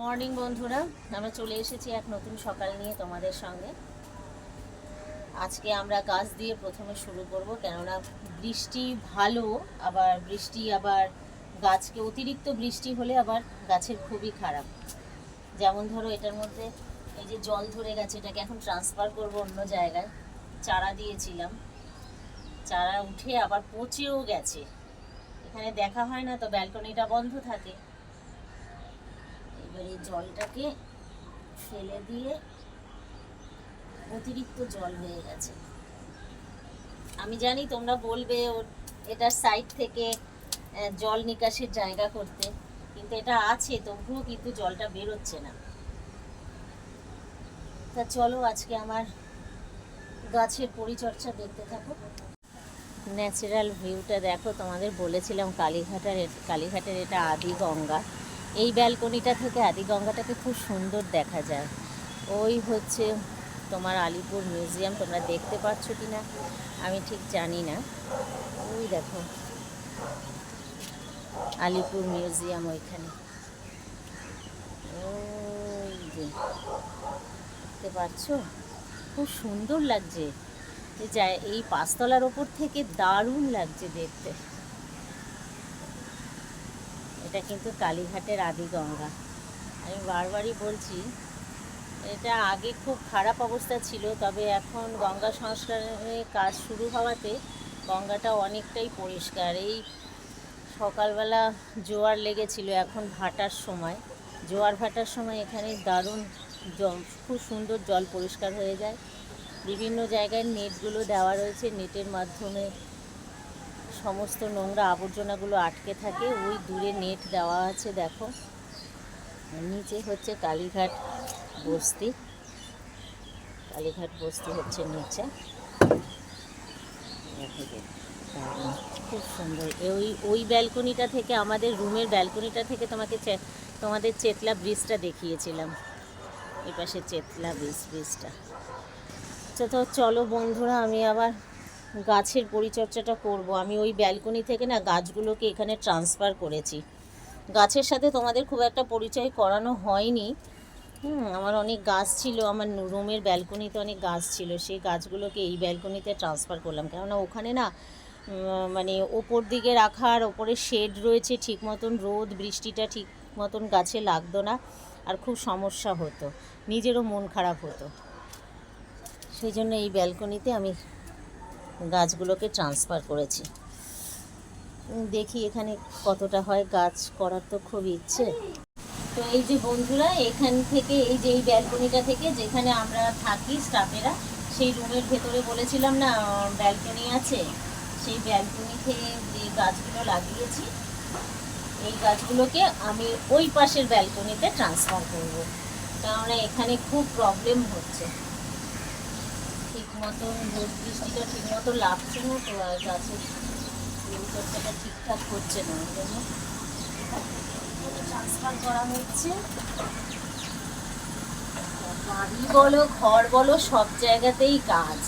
Morning বন্ধুরা, আমরা চলে এসেছি এক নতুন সকাল নিয়ে তোমাদের সঙ্গে। আজকে আমরা গাছ দিয়ে প্রথমে শুরু করব, কেননা বৃষ্টি ভালো, আবার বৃষ্টি আবার গাছকে অতিরিক্ত বৃষ্টি হলে আবার গাছের খুবই খারাপ। যেমন ধরো এটার মধ্যে এই যে জল ধরে গেছে, এটাকে এখন ট্রান্সফার করব অন্য জায়গায়। চারা দিয়েছিলাম। চারা উঠে আবার পচেও গেছে। এখানে দেখা হয় না, তো ব্যালকনিটা বন্ধ থাকে। এবার এই জলটাকে ফেলে দিয়ে অতিরিক্ত জল হয়ে গেছে। আমি জানি তোমরা বলবে ওর এটার সাইড থেকে জল নিকাশের জায়গা করতে, কিন্তু এটা আছে, তবুও কিন্তু জলটা বেরোচ্ছে না। তা চলো আজকে আমার গাছের পরিচর্যা দেখতে থাকো। ন্যাচারাল ভিউটা দেখো, তোমাদের বলেছিলাম কালীঘাটের কালীঘাটের এটা আদি গঙ্গা। এই ব্যালকনিটা থেকে আদি গঙ্গাটাকে খুব সুন্দর দেখা যায়। ওই হচ্ছে তোমার আলিপুর মিউজিয়াম, তোমরা দেখতে পাচ্ছ কি না আমি ঠিক জানি না। ওই দেখো। আলিপুর মিউজিয়াম ওইখানে। ওই যে। দেখতে পাচ্ছ খুব সুন্দর লাগছে। যে এই পাঁচতলার ওপর থেকে দারুণ লাগছে দেখতে। এটা কিন্তু কালীঘাটের আদি গঙ্গা আমি বারবারই বলছি, এটা আগে খুব খারাপ অবস্থা ছিল, তবে এখন গঙ্গা সংস্কারের কাজ শুরু হওয়াতে গঙ্গাটা অনেকটাই পরিষ্কার। এই সকালবেলা জোয়ার লেগেছিল এখন ভাটার সময়। জোয়ার ভাটার সময় এখানে দারুণ জল, খুব সুন্দর জল পরিষ্কার হয়ে যায়। বিভিন্ন জায়গায় নেটগুলো দেওয়া রয়েছে, নেটের মাধ্যমে সমস্ত নোংরা আবর্জনাগুলো আটকে থাকে। ওই দূরে নেট দেওয়া আছে, দেখো। নিচে হচ্ছে কালীঘাট বস্তি। কালীঘাট বস্তি হচ্ছে নিচে। খুব সুন্দর। ওই ওই ব্যালকনিটা থেকে, আমাদের রুমের ব্যালকনিটা থেকে তোমাকে তোমাদের চেতলা ব্রিজটা দেখিয়েছিলাম। এই পাশে চেতলা ব্রিজ, ব্রিজটা। আচ্ছা তো চলো বন্ধুরা, আমি আবার গাছের পরিচর্যাটা করব। আমি ওই ব্যালকনি থেকে না গাছগুলোকে এখানে ট্রান্সফার করেছি। গাছের সাথে তোমাদের খুব একটা পরিচয় করানো হয়নি। হুম, আমার অনেক গাছ ছিল, আমার রুমের ব্যালকনিতে অনেক গাছ ছিল। সেই গাছগুলোকে এই ব্যালকনিতে ট্রান্সফার করলাম। কেননা ওখানে না মানে ওপর দিকে রাখার, ওপরে শেড রয়েছে, ঠিক মতন রোদ, বৃষ্টিটা ঠিক মতন গাছে লাগতো না আর খুব সমস্যা হতো। নিজেরও মন খারাপ হতো। সেই জন্য এই ব্যালকনিতে আমি গাছগুলোকে ট্রান্সফার করেছি। দেখি এখানে কতটা হয়, গাছ করার তো খুব ইচ্ছে। তো এই যে বন্ধুরা, এখান থেকে এই যে এই ব্যালকনিটা থেকে যেখানে আমরা থাকি স্টাফেরা, সেই রুমের ভেতরে বলেছিলাম না ব্যালকনি আছে। সেই ব্যালকনি থেকে যে গাছগুলো লাগিয়েছি, এই গাছগুলোকে আমি ওই পাশের ব্যালকনিতে ট্রান্সফার করব। কেননা এখানে খুব প্রবলেম হচ্ছে। মতন রোদ বৃষ্টিটা ঠিক মতো লাগছে না, তো আর গাছের পরিচর্যাটা ঠিকঠাক হচ্ছে না ওই জন্য ট্রান্সফার করা হচ্ছে। বাড়ি বলো, ঘর বলো, সব জায়গাতেই কাজ।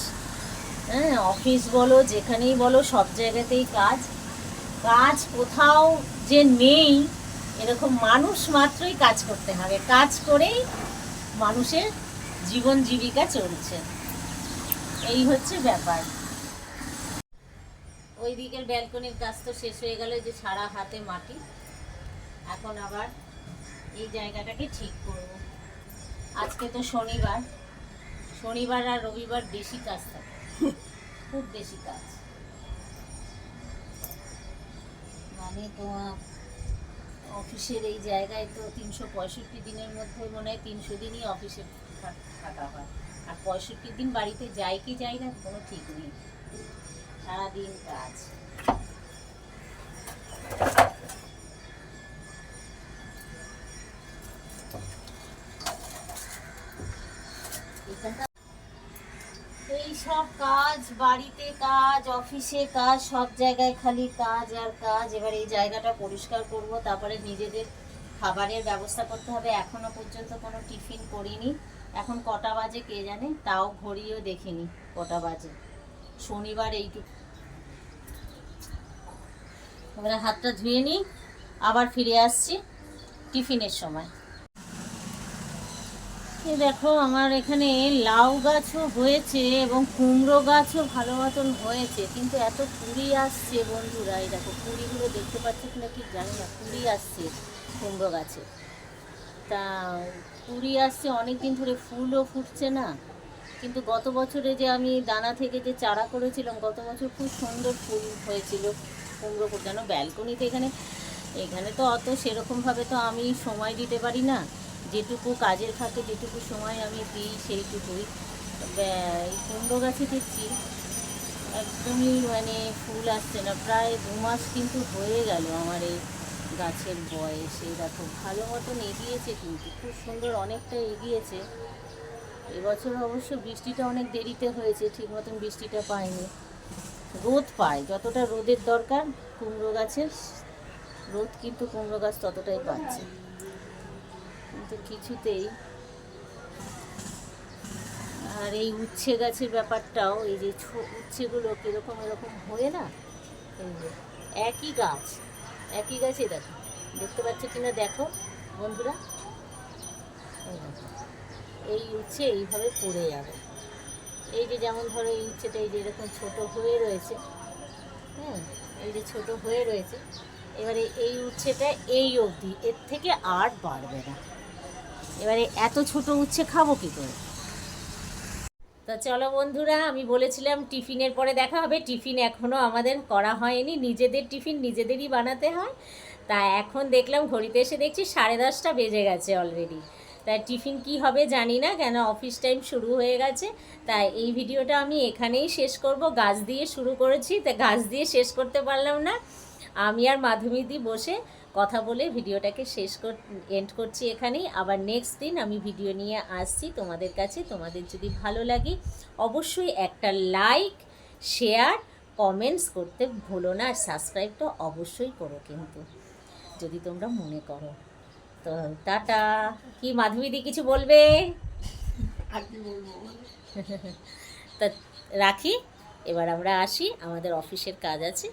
হ্যাঁ অফিস বলো, যেখানেই বলো, সব জায়গাতেই কাজ। কাজ কোথাও যে নেই, এরকম মানুষ মাত্রই কাজ করতে হবে। কাজ করেই মানুষের জীবন জীবিকা চলছে। এই হচ্ছে ব্যাপার। ওই দিকের ব্যালকনির কাজ তো শেষ হয়ে গেল যে সারা হাতে মাটি। এখন আবার এই জায়গাটাকে ঠিক করব। আজকে তো শনিবার। শনিবার আর রবিবার বেশি কাজ থাকে। খুব বেশি কাজ। মানে তোমার অফিসের এই জায়গায় তো তিনশো পঁয়ষট্টি দিনের মধ্যে মনে হয় তিনশো দিনই অফিসে থাক- হয়। আর পঁয়ষট্টি দিন বাড়িতে যাই কি যাই না কোনো ঠিক নেই। সারাদিন কাজ। সব কাজ, বাড়িতে কাজ, অফিসে কাজ, সব জায়গায় খালি কাজ আর কাজ। এবার এই জায়গাটা পরিষ্কার করব, তারপরে নিজেদের খাবারের ব্যবস্থা করতে হবে। এখনও পর্যন্ত কোনো টিফিন করিনি। এখন কটা বাজে কে জানে, তাও ঘড়িও দেখিনি কটা বাজে। শনিবার এইটুকু। হাতটা ধুয়ে নিই আবার ফিরে আসছি টিফিনের সময়। দেখো, আমার এখানে লাউ গাছও হয়েছে এবং কুমড়ো গাছও ভালো মতন হয়েছে, কিন্তু এত কুড়ি আসছে বন্ধুরা, এই দেখো কুড়িগুলো দেখতে পাচ্ছ কিনা কি জানি না কুড়ি আসছে কুমড়ো গাছে। তা কুড়ি আসছে অনেক দিন ধরে ফুলও ফুটছে না। কিন্তু গত বছরে যে আমি দানা থেকে যে চারা করেছিলাম, গত বছর খুব সুন্দর ফুল হয়েছিল, কুমড়ো ফুল। কেন ব্যালকনিতে এখানে এখানে তো অত সেরকমভাবে তো আমি সময় দিতে পারি না। যেটুকু কাজের ফাঁকে যেটুকু সময় আমি দিই, সেইটুকুই। কুমড়ো গাছে দেখছি, একদমই মানে ফুল আসছে না। প্রায় দু মাস কিন্তু হয়ে গেল আমার এই গাছের বয়স এই দেখো ভালো মতন এগিয়েছে কিন্তু খুব সুন্দর অনেকটা এগিয়েছে। এবছর অবশ্য বৃষ্টিটা অনেক দেরিতে হয়েছে, ঠিক মতন বৃষ্টিটা পায়নি। রোদ পায়, যতটা রোদের দরকার, কুমড়ো গাছের রোদ কিন্তু কুমড়ো গাছ ততটাই পাচ্ছে। কিন্তু কিছুতেই আর এই উচ্ছে গাছের ব্যাপারটাও, এই যে উচ্ছেগুলো কীরকম এরকম হয়ে না? একই গাছ। একই গাছে দেখো। দেখতে পাচ্ছ কিনা? দেখো, বন্ধুরা। এই উচ্ছে এইভাবে পড়ে যাবে। এই যে যেমন ধরো এই উচ্ছেটা, এই যে এরকম ছোট হয়ে রয়েছে হ্যাঁ এই যে ছোট হয়ে রয়েছে, এবারে এই উচ্ছেটা এই অবধি। এর থেকে আর বাড়বে না। এবারে এত ছোট উচ্ছে খাব কি করে? তো চলো বন্ধুরা, আমি বলেছিলাম টিফিনের পরে দেখা হবে। টিফিন এখনও আমাদের করা হয়নি। নিজেদের টিফিন নিজেদেরই বানাতে হয়। তা এখন দেখলাম ঘড়িতে এসে দেখছি সাড়ে দশটা বেজে গেছে অলরেডি তা টিফিন কি হবে জানি না, কেন অফিস টাইম শুরু হয়ে গেছে। তাই এই ভিডিওটা আমি এখানেই শেষ করব। গাছ দিয়ে শুরু করেছি, তা গাছ দিয়ে শেষ করতে পারলাম না। আমি আর মাধুমীদি বসে কথা বলে ভিডিওটাকে শেষ কর এন্ড করছি এখানেই। আবার নেক্সট দিন আমি ভিডিও নিয়ে আসছি তোমাদের কাছে। তোমাদের যদি ভালো লাগে অবশ্যই একটা লাইক শেয়ার কমেন্টস করতে ভুলো না। আর সাবস্ক্রাইব তো অবশ্যই করো কিন্তু যদি তোমরা মনে করো। তো টাটা। কি মাধবীদি কিছু বলবে? আর কি বলব? তা রাখি। এবার আমরা আসি। আমাদের অফিসের কাজ আছে।